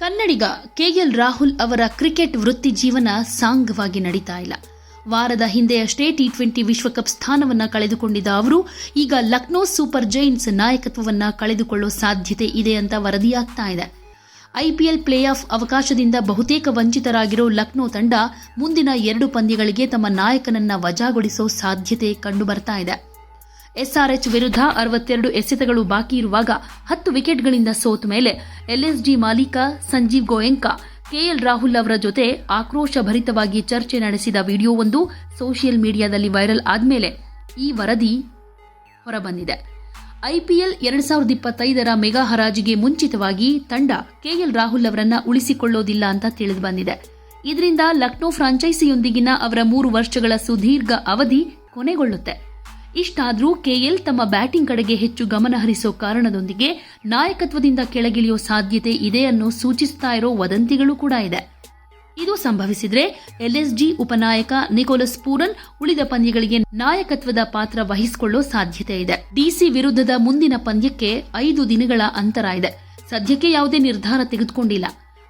ಕನ್ನಡಿಗ KL Rahul ಅವರ cricket ವೃತ್ತಿ ಜೀವನ ಸಾಂಗವಾಗಿ ನಡೀತಾ ಇಲ್ಲ. ವಾರದ ಹಿಂದೆಯಷ್ಟೇ ಟಿ ಟ್ವೆಂಟಿ ವಿಶ್ವಕಪ್ ಸ್ಥಾನವನ್ನ ಕಳೆದುಕೊಂಡಿದ್ದ ಅವರು, ಈಗ ಲಕ್ನೋ ಸೂಪರ್ ಜೈಂಟ್ಸ್ ನಾಯಕತ್ವವನ್ನ ಕಳೆದುಕೊಳ್ಳೋ ಸಾಧ್ಯತೆ ಇದೆ ಅಂತ ವರದಿಯಾಗ್ತಾ ಇದೆ. ಐಪಿಎಲ್ ಪ್ಲೇ ಆಫ್ ಅವಕಾಶದಿಂದ ಬಹುತೇಕ ವಂಚಿತರಾಗಿರೋ ಲಕ್ನೋ ತಂಡ ಮುಂದಿನ ಎರಡು ಪಂದ್ಯಗಳಿಗೆ ತಮ್ಮ ನಾಯಕನನ್ನ ವಜಾಗೊಳಿಸೋ ಸಾಧ್ಯತೆ ಕಂಡುಬರ್ತಾ ಇದೆ. ಎಸ್ಆರ್ಎಚ್ ವಿರುದ್ಧ ಅರವತ್ತೆರಡು ಎಸೆತಗಳು ಬಾಕಿ ಇರುವಾಗ ಹತ್ತು ವಿಕೆಟ್ಗಳಿಂದ ಸೋತ ಮೇಲೆ ಎಲ್ಎಸ್ಡಿ ಮಾಲೀಕ ಸಂಜೀವ್ ಗೋಯಂಕಾ, ಕೆಎಲ್ ರಾಹುಲ್ ಅವರ ಜೊತೆ ಆಕ್ರೋಶಭರಿತವಾಗಿ ಚರ್ಚೆ ನಡೆಸಿದ ವಿಡಿಯೋವೊಂದು ಸೋಷಿಯಲ್ ಮೀಡಿಯಾದಲ್ಲಿ ವೈರಲ್ ಆದ್ಮೇಲೆ ಈ ವರದಿ ಹೊರಬಂದಿದೆ. ಐಪಿಎಲ್ ಎರಡ್ ಸಾವಿರದ ಇಪ್ಪತ್ತೈದರ ಮೆಗಾ ಹರಾಜಿಗೆ ಮುಂಚಿತವಾಗಿ ತಂಡ ಕೆಎಲ್ ರಾಹುಲ್ ಅವರನ್ನ ಉಳಿಸಿಕೊಳ್ಳೋದಿಲ್ಲ ಅಂತ ತಿಳಿದು ಬಂದಿದೆ ಇದರಿಂದ ಲಕ್ನೋ ಫ್ರಾಂಚೈಸಿಯೊಂದಿಗಿನ ಅವರ ಮೂರು ವರ್ಷಗಳ ಸುದೀರ್ಘ ಅವಧಿ ಕೊನೆಗೊಳ್ಳುತ್ತೆ. ಇಷ್ಟಾದರೂ ಕೆಎಲ್ ತಮ್ಮ ಬ್ಯಾಟಿಂಗ್ ಕಡೆಗೆ ಹೆಚ್ಚು ಗಮನ ಹರಿಸೋ ಕಾರಣದೊಂದಿಗೆ ನಾಯಕತ್ವದಿಂದ ಕೆಳಗಿಳಿಯೋ ಸಾಧ್ಯತೆ ಇದೆ ಅನ್ನೋ ಸೂಚಿಸ್ತಾ ಇರೋ ವದಂತಿಗಳು ಕೂಡ ಇದೆ. ಇದು ಸಂಭವಿಸಿದ್ರೆ ಎಲ್ಎಸ್ಜಿ ಉಪನಾಯಕ ನಿಕೋಲಸ್ ಪೂರನ್ ಉಳಿದ ಪಂದ್ಯಗಳಿಗೆ ನಾಯಕತ್ವದ ಪಾತ್ರ ವಹಿಸಿಕೊಳ್ಳೋ ಸಾಧ್ಯತೆ ಇದೆ. ಡಿಸಿ ವಿರುದ್ಧದ ಮುಂದಿನ ಪಂದ್ಯಕ್ಕೆ ಐದು ದಿನಗಳ ಅಂತರ ಇದೆ. ಸದ್ಯಕ್ಕೆ ಯಾವುದೇ ನಿರ್ಧಾರ ತೆಗೆದುಕೊಂಡಿಲ್ಲ.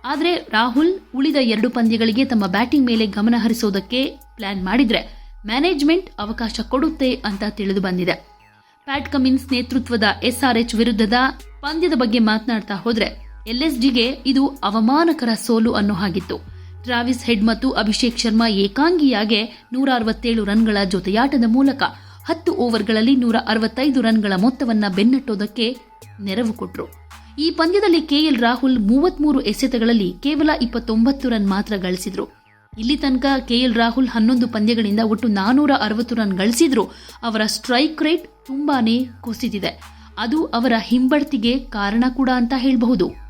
ಆದರೆ ರಾಹುಲ್ ಉಳಿದ ಎರಡು ಪಂದ್ಯಗಳಿಗೆ ತಮ್ಮ ಬ್ಯಾಟಿಂಗ್ ಮೇಲೆ ಗಮನ ಹರಿಸೋದಕ್ಕೆ ಪ್ಲಾನ್ ಮಾಡಿದ್ರೆ ಮ್ಯಾನೇಜ್ಮೆಂಟ್ ಅವಕಾಶ ಕೊಡುತ್ತೆ ಅಂತ ತಿಳಿದು ಬಂದಿದೆ. ಪ್ಯಾಟ್ ಕಮಿನ್ಸ್ ನೇತೃತ್ವದ ಎಸ್ಆರ್ಎಚ್ ವಿರುದ್ಧದ ಪಂದ್ಯದ ಬಗ್ಗೆ ಮಾತನಾಡ್ತಾ ಹೋದ್ರೆ ಎಲ್ಎಸ್ಡಿಗೆ ಇದು ಅವಮಾನಕರ ಸೋಲು ಅನ್ನೋ ಹಾಗಿತ್ತು. ಟ್ರಾವಿಸ್ ಹೆಡ್ ಮತ್ತು ಅಭಿಷೇಕ್ ಶರ್ಮಾ ಏಕಾಂಗಿಯಾಗೆ ನೂರ ಅರವತ್ತೇಳು ರನ್ಗಳ ಜೊತೆಯಾಟದ ಮೂಲಕ ಹತ್ತು ಓವರ್ಗಳಲ್ಲಿ ನೂರ ಅರವತ್ತೈದು ರನ್ಗಳ ಮೊತ್ತವನ್ನ ಬೆನ್ನಟ್ಟೋದಕ್ಕೆ ನೆರವು ಕೊಟ್ರು. ಈ ಪಂದ್ಯದಲ್ಲಿ ಕೆಎಲ್ ರಾಹುಲ್ ಮೂವತ್ಮೂರು ಎಸೆತಗಳಲ್ಲಿ ಕೇವಲ ಇಪ್ಪತ್ತೊಂಬತ್ತು ರನ್ ಮಾತ್ರ ಗಳಿಸಿದ್ರು. ಇಲ್ಲಿ ತನಕ ಕೆ ಎಲ್ ರಾಹುಲ್ ಹನ್ನೊಂದು ಪಂದ್ಯಗಳಿಂದ ಒಟ್ಟು ನಾನೂರ ಅರವತ್ತು ರನ್ ಗಳಿಸಿದ್ರು. ಅವರ ಸ್ಟ್ರೈಕ್ ರೇಟ್ ತುಂಬಾನೇ ಕುಸಿದಿದೆ. ಅದು ಅವರ ಹಿಂಬಡ್ತಿಗೆ ಕಾರಣ ಕೂಡ ಅಂತ ಹೇಳಬಹುದು.